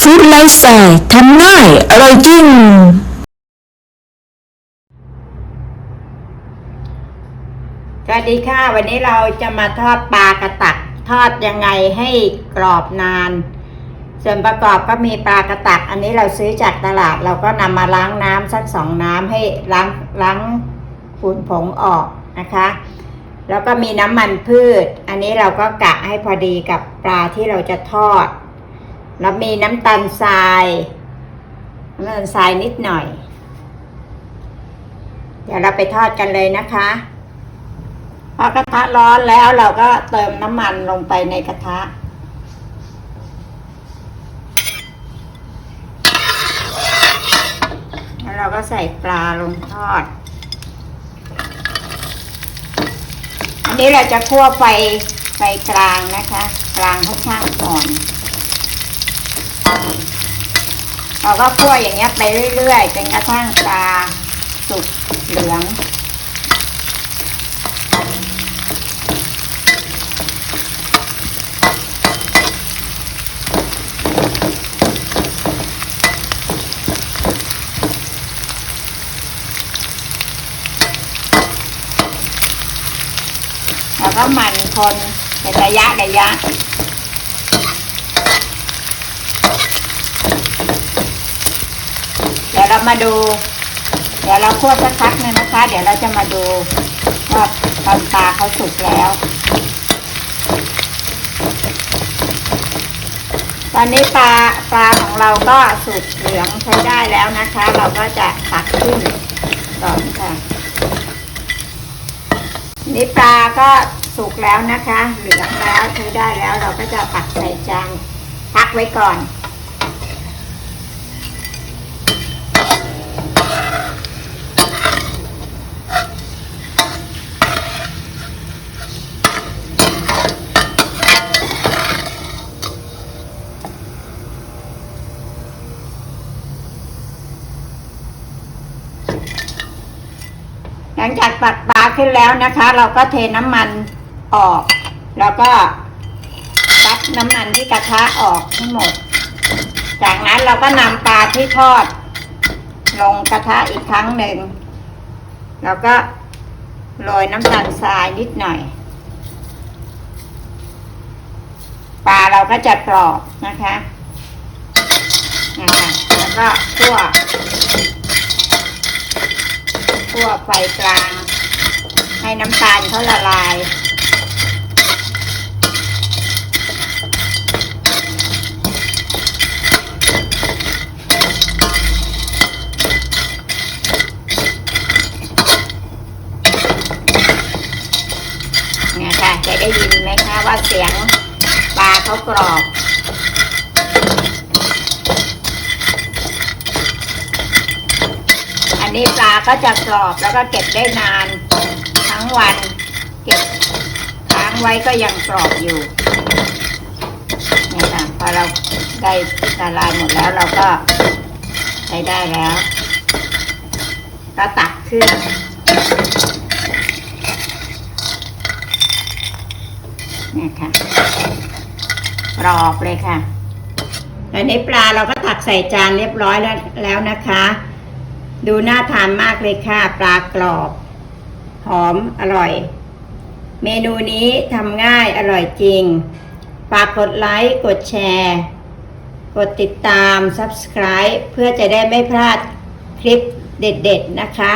ฟู้ดไลฟ์สไตล์ทำง่าย อร่อยจริง สวัสดีค่ะ วันนี้เราจะมาทอดปลากระตัก ทอดยังไงให้กรอบนาน ส่วนประกอบก็มีปลากระตัก อันนี้เราซื้อจากตลาด เราก็นำมาล้างน้ำสักสองน้ำให้ล้างล้างฝุ่นผงออกนะคะ แล้วก็มีน้ำมันพืช อันนี้เราก็กะให้พอดีกับปลาที่เราจะทอด แล้วมีน้ำตาลทรายน้ำตาลทรายนิดหน่อย เดี๋ยวเราไปทอดกันเลยนะคะพอกระทะร้อนแล้วเราก็เติมน้ำมันลงไปในกระทะแล้วเราก็ใส่ปลาลงทอด อันนี้เราจะคั่วไฟไฟกลางนะคะ กลางค่อนข้างอ่อน เราก็คั่วอย่างเงี้ยไปเรื่อยๆจนกระทั่งปลาสุกเหลือง แล้วก็หมั่นคนเป็นระยะระยะ เดี๋ยวเรามาดู เดี๋ยวเราคั่วสักพักหนึงนะคะ เดี๋ยวเราจะมาดูว่าตอนปลาเขาสุกแล้ว ตอนนี้ปลาปลาของเราก็สุกเหลืองใช้ได้แล้วนะคะ เราก็จะตักขึ้นก่อนค่ะนี่ปลาก็สุกแล้วนะคะ เหลืองแล้วใช้ได้แล้วเราก็จะตักใส่จานพักไว้ก่อน หลังจากตักปลาขึ้นแล้วนะคะ เราก็เทน้ำมันออก แล้วก็ซับน้ำมันที่กระทะออกทั้งหมด จากนั้นเราก็นำปลาที่ทอด ลงกระทะอีกครั้งหนึ่ง แล้วก็โรยน้ำตาลทรายนิดหน่อย ปลาเราก็จะกรอบนะคะนะคะแล้วก็คั่ว คั่วไฟกลาง ให้น้ำตาลเขาละลายเนี่ยค่ะจะได้ยินไหมคะว่าเสียงปลาเขากรอบ อัน นี้ปลาก็จะกรอบแล้วก็เก็บได้นาน ทั้งวัน เก็บค้างไว้ก็ยังกรอบอยู่นี่ค่ะพอเราได้ละลายหมดแล้วเราก็ใช้ได้แล้วก็ตักขึ้นนี่ค่ะกรอบเลยค่ะอันนี้ปลาเราก็ตักใส่จานเรียบร้อยแล้วแล้วนะคะ ดูน่าทานมากเลยค่ะ ปลากรอบ หอมอร่อย เมนูนี้ทำง่ายอร่อยจริง ฝากกดไลค์ กดแชร์ กดติดตาม Subscribe เพื่อจะได้ไม่พลาดคลิปเด็ด ๆ นะคะ